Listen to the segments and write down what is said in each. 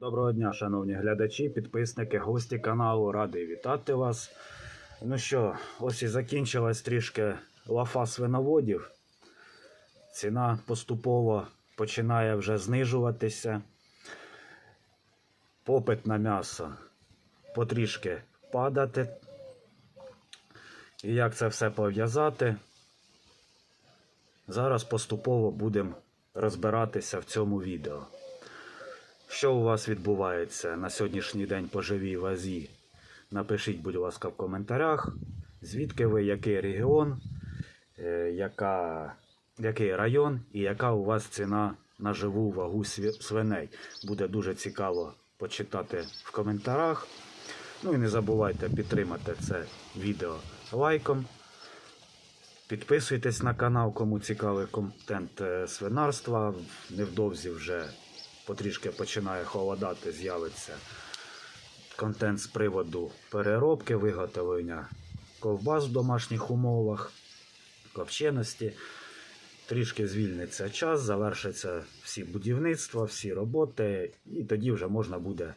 Доброго дня, шановні глядачі, підписники, гості каналу. Радий вітати вас. Ну що, ось і закінчилась трішки лафа свиноводів. Ціна поступово починає вже знижуватися. Попит на м'ясо потрішки падати. І як це все пов'язати? Зараз поступово будемо розбиратися в цьому відео. Що у вас відбувається на сьогоднішній день по живій вазі? Напишіть, будь ласка, в коментарях, звідки ви, який регіон, е, яка, який район і яка у вас ціна на живу вагу свиней. Буде дуже цікаво почитати в коментарях. Ну і не забувайте підтримати це відео лайком. Підписуйтесь на канал, кому цікавий контент е, свинарства. Невдовзі вже потрішки починає холодати, з'явиться контент з приводу переробки, виготовлення ковбас в домашніх умовах, копченості. Трішки звільниться час, завершаться всі будівництва, всі роботи, і тоді вже можна буде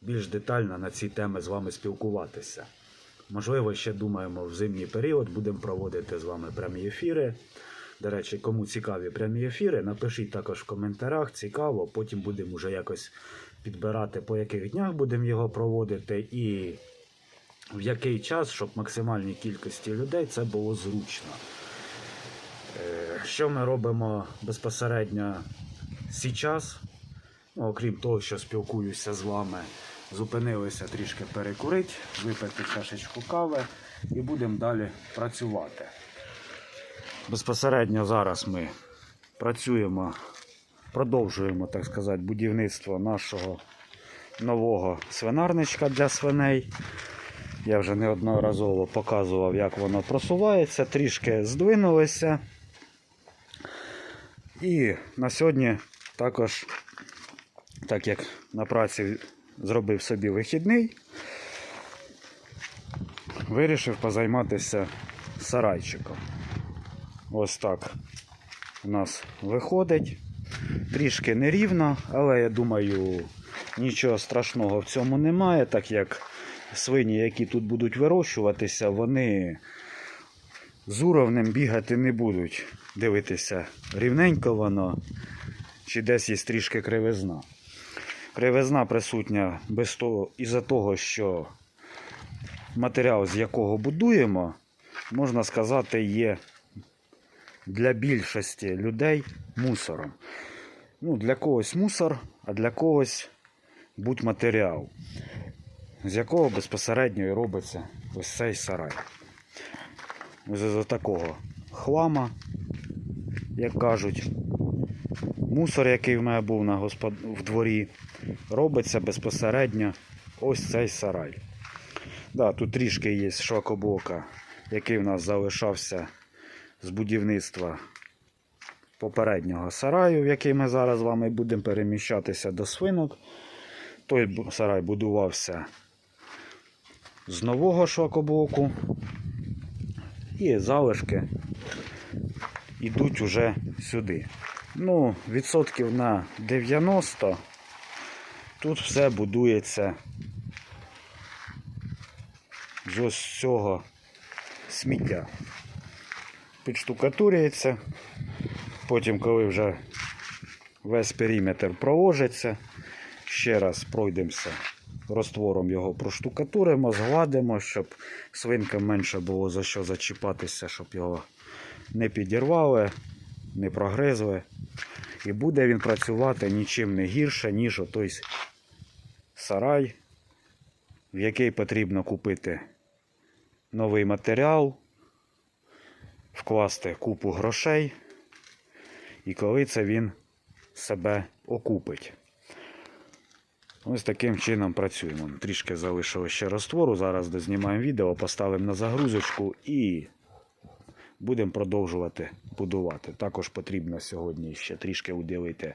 більш детально на ці теми з вами спілкуватися. Можливо, ще думаємо, в зимній період будемо проводити з вами прямі ефіри. До речі, кому цікаві прямі ефіри, напишіть також в коментарях, цікаво. Потім будемо вже якось підбирати, по яких днях будемо його проводити, і в який час, щоб максимальній кількості людей це було зручно. Е, Що ми робимо безпосередньо зараз? Ну, окрім того, що спілкуюся з вами, зупинилися трішки перекурити, випити чашечку кави і будемо далі працювати. Безпосередньо зараз ми працюємо, продовжуємо, так сказати, будівництво нашого нового свинарничка для свиней. Я вже неодноразово показував, як воно просувається, трішки здвинулося. І на сьогодні також, так як на праці зробив собі вихідний, вирішив позайматися сарайчиком. Ось так у нас виходить. Трішки нерівно, але я думаю, нічого страшного в цьому немає, так як свині, які тут будуть вирощуватися, вони з уровнем бігати не будуть. Дивитися, рівненько воно, чи десь є трішки кривизна. Кривизна присутня без того, із-за того, що матеріал, з якого будуємо, можна сказати, є для більшості людей мусором. Ну, для когось мусор, а для когось будь-матеріал, з якого безпосередньо і робиться ось цей сарай. Ось з такого хлама, як кажуть, мусор, який в мене був на господ... в дворі, робиться безпосередньо ось цей сарай. Да, тут трішки є швакоблока, який в нас залишався з будівництва попереднього сараю, в який ми зараз з вами будемо переміщатися до свинок. Той сарай будувався з нового швакоблоку. І залишки йдуть уже сюди. Ну, відсотків на 90 тут все будується з ось цього сміття підштукатурюється. Потім, коли вже весь периметр проложиться, ще раз пройдемося розтвором його проштукатуримо, згладимо, щоб свинкам менше було за що зачіпатися, щоб його не підірвали, не прогризли. І буде він працювати нічим не гірше, ніж отой сарай, в який потрібно купити новий матеріал, вкласти купу грошей, і коли це він себе окупить. Ось таким чином працюємо. Трішки залишилось ще розтвору. Зараз дознімаємо відео, поставимо на загрузочку і будемо продовжувати будувати. Також потрібно сьогодні ще трішки уділити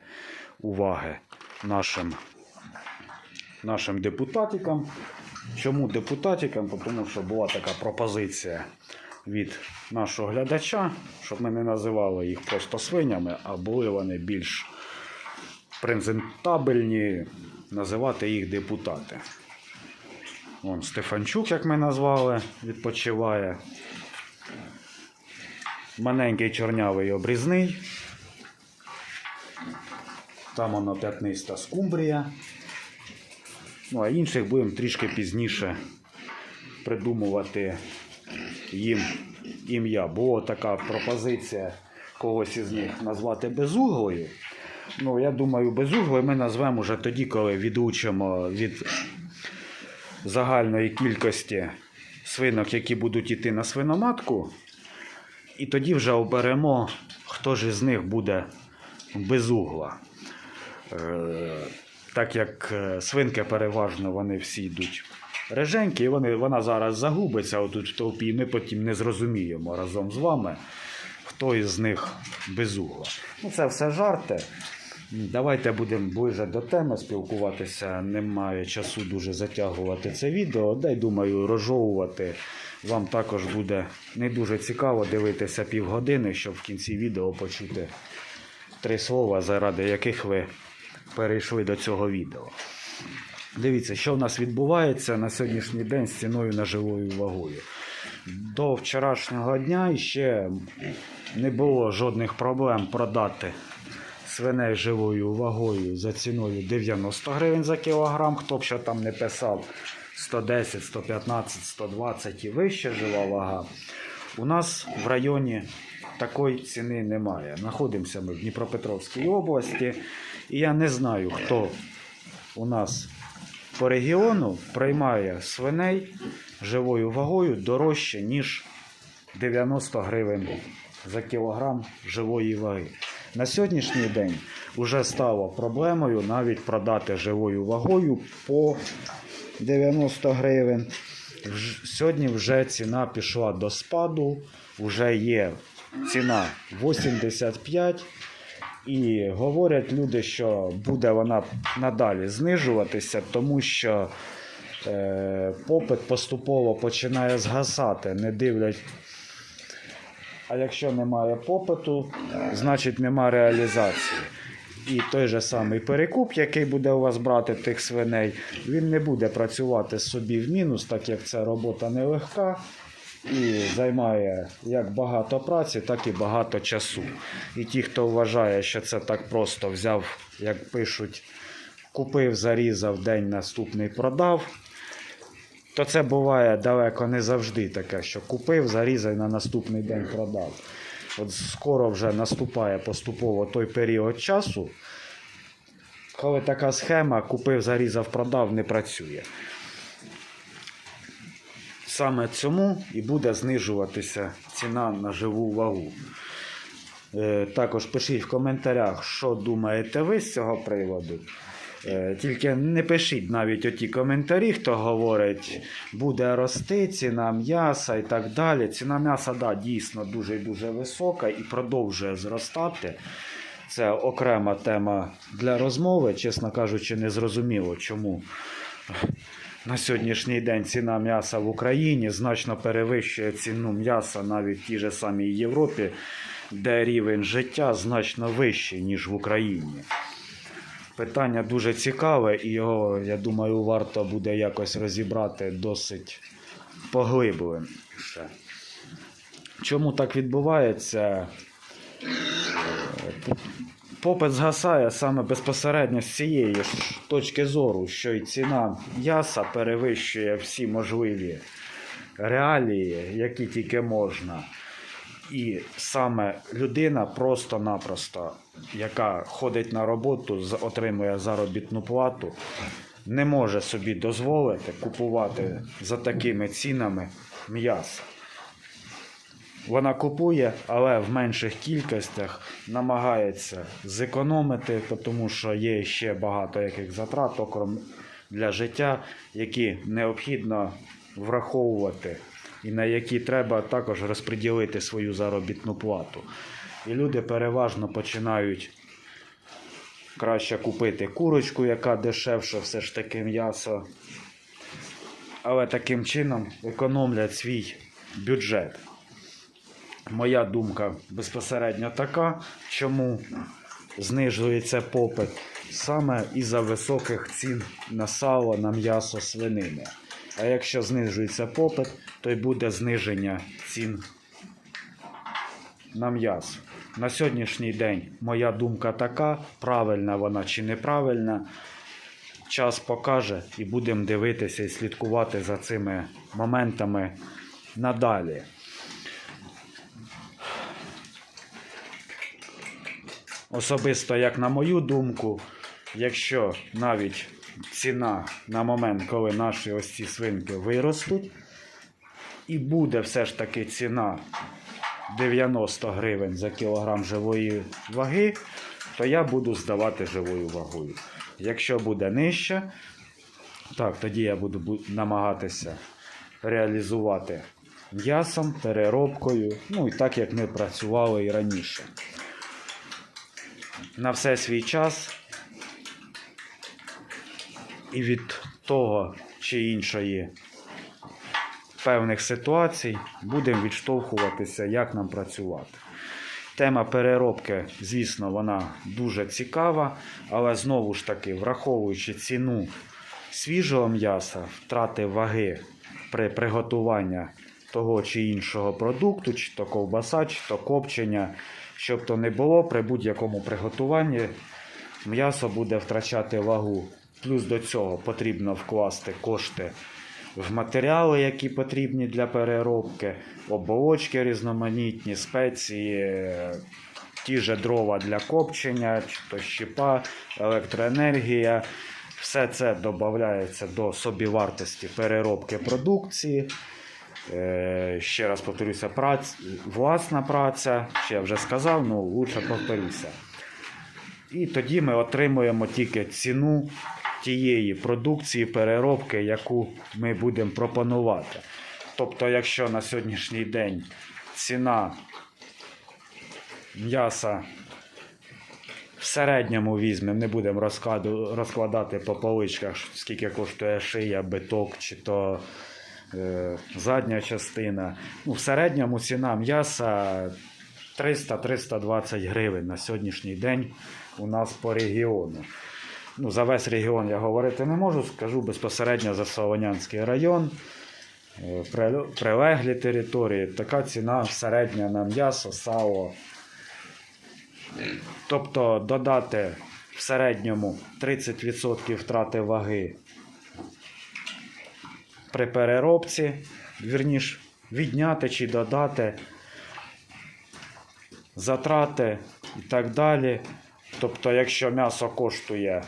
уваги нашим, нашим депутатикам. Чому депутатикам? Тому що була така пропозиція від нашого глядача, щоб ми не називали їх просто свинями, а були вони більш презентабельні, називати їх депутати. Вон Стефанчук, як ми назвали, відпочиває. Маленький чорнявий обрізний. Там воно п'ятниста скумбрія. Ну, а інших будемо трішки пізніше придумувати їм ім'я. Була така пропозиція когось із них назвати безуглою. Ну, я думаю, безуглою ми назвемо вже тоді, коли відлучимо від загальної кількості свинок, які будуть йти на свиноматку. І тоді вже оберемо, хто ж із них буде безугла. Е, так як е, свинки переважно вони всі йдуть реженькі, і вони, вона зараз загубиться отут в толпі, і ми потім не зрозуміємо разом з вами, хто із них безугла. Ну, це все жарти. Давайте будемо ближе до теми спілкуватися. Немає часу дуже затягувати це відео. Дай думаю, розжовувати вам також буде не дуже цікаво дивитися півгодини, щоб в кінці відео почути три слова, заради яких ви перейшли до цього відео. Дивіться, що в нас відбувається на сьогоднішній день з ціною на живою вагою. До вчорашнього дня ще не було жодних проблем продати свиней живою вагою за ціною 90 гривень за кілограм. Хто б що там не писав 110, 115, 120 і вище жива вага. У нас в районі такої ціни немає. Знаходимося ми в Дніпропетровській області, і я не знаю, хто у нас по регіону приймає свиней живою вагою дорожче, ніж 90 гривень за кілограм живої ваги. На сьогоднішній день вже стало проблемою навіть продати живою вагою по 90 гривень. Сьогодні вже ціна пішла до спаду, вже є ціна 85. І говорять люди, що буде вона надалі знижуватися, тому що е, попит поступово починає згасати, не дивлять. А якщо немає попиту, значить немає реалізації. І той же самий перекуп, який буде у вас брати тих свиней, він не буде працювати собі в мінус, так як ця робота нелегка і займає як багато праці, так і багато часу. І ті, хто вважає, що це так просто взяв, як пишуть, купив, зарізав, день наступний продав, то це буває далеко не завжди таке, що купив, зарізав і на наступний день продав. От скоро вже наступає поступово той період часу, коли така схема купив, зарізав, продав, не працює. Саме цьому і буде знижуватися ціна на живу вагу. Е, Також пишіть в коментарях, що думаєте ви з цього приводу. Е, Тільки не пишіть навіть оті коментарі, хто говорить, буде рости ціна м'яса і так далі. Ціна м'яса, да, дійсно дуже-дуже висока і продовжує зростати. Це окрема тема для розмови. Чесно кажучи, не зрозуміло, чому на сьогоднішній день ціна м'яса в Україні значно перевищує ціну м'яса навіть в тій же самій Європі, де рівень життя значно вищий, ніж в Україні. Питання дуже цікаве, і його, я думаю, варто буде якось розібрати досить поглибленіше. Чому так відбувається? Попит згасає саме безпосередньо з цієї ж точки зору, що й ціна м'яса перевищує всі можливі реалії, які тільки можна. І саме людина просто-напросто, яка ходить на роботу, отримує заробітну плату, не може собі дозволити купувати за такими цінами м'ясо. Вона купує, але в менших кількостях намагається зекономити, тому що є ще багато яких затрат окрім для життя, які необхідно враховувати і на які треба також розподілити свою заробітну плату. І люди переважно починають краще купити курочку, яка дешевша, все ж таки м'ясо. Але таким чином економлять свій бюджет. Моя думка безпосередньо така, чому знижується попит. саме із-за високих цін на сало, на м'ясо свинини. А якщо знижується попит, то й буде зниження цін на м'ясо. На сьогоднішній день моя думка така, правильна вона чи неправильна. Час покаже і будемо дивитися і слідкувати за цими моментами надалі. Особисто, як на мою думку, якщо навіть ціна на момент, коли наші ось ці свинки виростуть, і буде все ж таки ціна 90 гривень за кілограм живої ваги, то я буду здавати живою вагою. Якщо буде нижче, так, тоді я буду намагатися реалізувати м'ясом, переробкою, ну і так як ми працювали і раніше. На все свій час і від того чи іншої певних ситуацій будемо відштовхуватися, як нам працювати. Тема переробки, звісно, вона дуже цікава, але знову ж таки, враховуючи ціну свіжого м'яса, втрати ваги при приготуванні того чи іншого продукту, чи то ковбаса, чи то копчення, щоб то не було, при будь-якому приготуванні м'ясо буде втрачати вагу. Плюс до цього потрібно вкласти кошти в матеріали, які потрібні для переробки, оболочки різноманітні, спеції, ті же дрова для копчення, чи то щепа, електроенергія. Все це додається до собівартості переробки продукції. Е, Ще раз повторюся, праць, власна праця, ще я вже сказав, ну лучше повторюся. І тоді ми отримуємо тільки ціну тієї продукції, переробки, яку ми будемо пропонувати. Тобто, якщо на сьогоднішній день ціна м'яса в середньому візьмемо, не будемо розкладати по поличках, скільки коштує шия, биток чи то задня частина. Ну, в середньому ціна м'яса 300-320 гривень на сьогоднішній день у нас по регіону. Ну, за весь регіон я говорити не можу, скажу безпосередньо за Солонянський район. е, Прилеглі території, така ціна середня на м'ясо, сало. Тобто додати в середньому 30% втрати ваги при переробці, вірніш, відняти чи додати затрати і так далі. Тобто, якщо м'ясо коштує,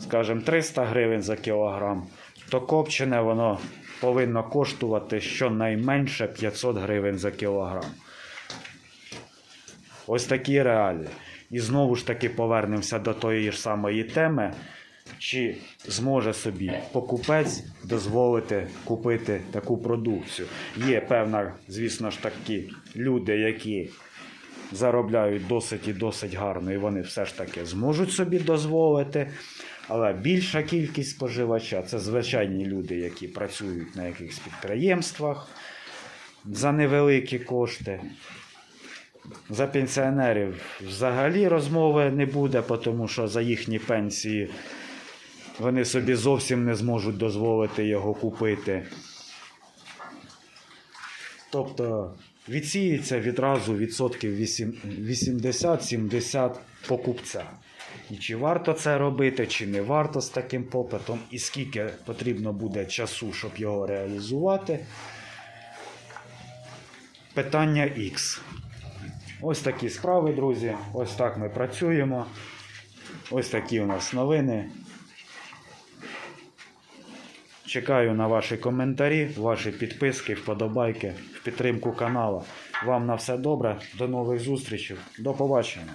скажімо, 300 гривень за кілограм, то копчене воно повинно коштувати щонайменше 500 гривень за кілограм. Ось такі реалії. І знову ж таки повернемося до тої ж самої теми. Чи зможе собі покупець дозволити купити таку продукцію? Є певна, звісно ж таки, люди, які заробляють досить і досить гарно, і вони все ж таки зможуть собі дозволити. Але більша кількість споживача це звичайні люди, які працюють на якихось підприємствах за невеликі кошти. За пенсіонерів взагалі розмови не буде, тому що за їхні пенсії вони собі зовсім не зможуть дозволити його купити. Тобто відсіється відразу відсотків 80-70 покупця. І чи варто це робити, чи не варто з таким попитом, і скільки потрібно буде часу, щоб його реалізувати. Питання X. Ось такі справи, друзі. Ось так ми працюємо. Ось такі у нас новини. Чекаю на ваші коментарі, ваші підписки, вподобайки в підтримку каналу. Вам на все добре. До нових зустрічей. До побачення.